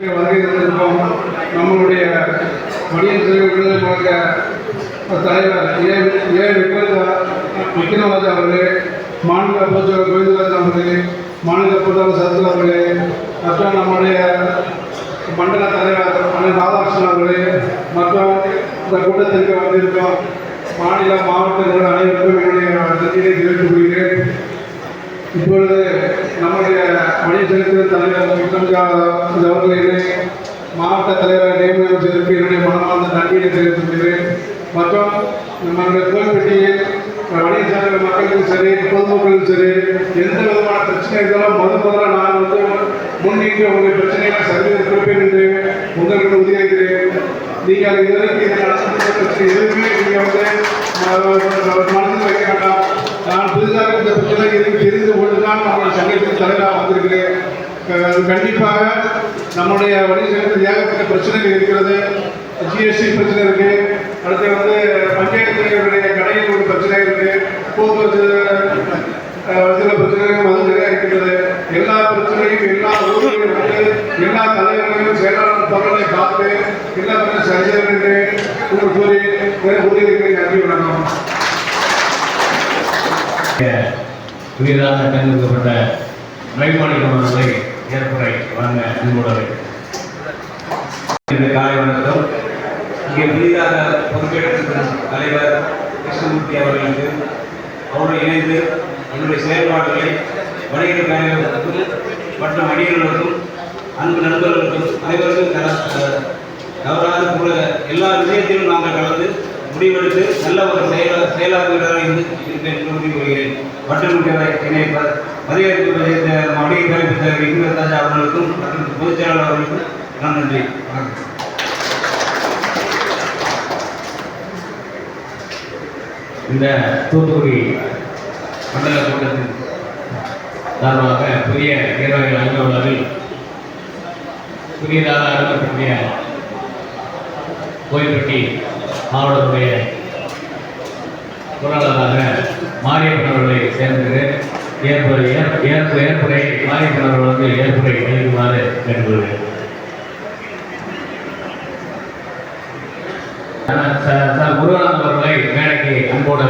வருகை தந்திருக்கோம் நம்மளுடைய மடியன் விடுதலை கழக தலைவர் ஏ ஏ விக்ரத விக்ரமராஜ் அவர்களே மாநில அமைச்சர் கோவிந்தராஜ் அவர்களே மாநில பொருளாளர் சரத் அவர்களே மற்றும் நம்முடைய மண்டல தலைவர் அண்ணன் ராதாகிருஷ்ணன் அவர்களே மற்றும் இந்த கூட்டத்திற்கு வந்திருக்கோம் மாநில மாவட்டங்கள் அனைவருக்கும் என்னுடைய நன்றியை தெரிவித்துக் கொள்கிறேன். இப்பொழுது நம்முடைய மணி செலுத்துகிற தலைவர் முத்தம்ஜா அவர்களை மாவட்ட தலைவர் நியமனம் செய்ததற்கு என்னுடைய மனமார்ந்த நன்றியை தெரிவித்துக் மற்றும் நம்முடைய கோயில்பட்டியில் வணிக சார்ந்த மக்களுக்கும் சரி பொதுமக்களுக்கும் சரி எந்த விதமான பிரச்சனை இருந்தாலும் முதல் முதல்ல நான் வந்து முன்னிட்டு உங்கள் பிரச்சனைகளை சரிவதை கொடுப்பேன் என்று உங்களுக்கு உறுதியளிக்கிறேன். நீங்கள் இதுவரைக்கும் இதை நடத்த பிரச்சனை எதுவுமே நீங்கள் வந்து கண்டிப்பாக நம்முடைய வணிகத்தில் ஏகப்பட்ட பிரச்சனைகள் இருக்கிறது. ஜிஎஸ்டி பிரச்சனை இருக்கு. அடுத்து வந்து பஞ்சாயத்து கடையில் ஒரு பிரச்சனை இருக்கு. போக்குவரத்து அஹ், சில பிரச்சனைகள் வந்து நிறைய இருக்கிறது எல்லா பிரச்சனையும் எல்லா ஊர்களும் வந்து எல்லா தலைவர்களையும் செயலாளர் பகலை பார்த்து எல்லா பிரச்சனை சரி செய்ய வேண்டும் கூறி உறுதி நன்றி வணக்கம். புதிதாக தேர்ந்தெடுக்கப்பட்ட ரவிமாணிக்கம் அவர்களை ஏற்புரை. வாங்க அன்போடு. இந்த காலை வணக்கம். இங்கே புதிதாக பொறுப்பேற்றிருக்கும் தலைவர் கிருஷ்ணமூர்த்தி அவர்களுக்கு அவருடன் இணைந்து என்னுடைய செயல்பாடுகளை வணிகர் காரியங்களுக்கும் மற்றும் வணிகர்களுக்கும் அன்பு நண்பர்களுக்கும் அனைவருக்கும் தர- தவறாத கூட எல்லா விஷயத்திலும் நாங்கள் கலந்து முடிவெடுத்து நல்ல ஒரு செயல செயலாளர்களாக இருந்து இருப்பேன் என்று உறுதி கொள்கிறேன் மற்றும் இணைப்பர் மதியத்திற்கு இந்த வணிக கல்வி ராஜா அவர்களுக்கும் மற்றும் பொதுச் செயலாளர் அவர்களுக்கும் நான் நன்றி. வணக்கம். இந்த தூத்துக்குடி மண்டல கூட்டத்தின் சார்பாக புதிய நீர்வகை அலுவலர்கள் புதியதாக அனுப்பக்கூடிய கோயில்பட்டி மாவட்டத்துடைய பொருளாளராக மாரியப்பன் அவர்களை சேர்ந்து ஏற்புரை ஏற்பு ஏற்புரை மாரியப்பன் அவர்களுக்கு ஏற்புரை அளிக்குமாறு கேட்டுக்கொள்கிறேன். சார் முருகானந்த் அவர்களை மேடைக்கு அன்போடு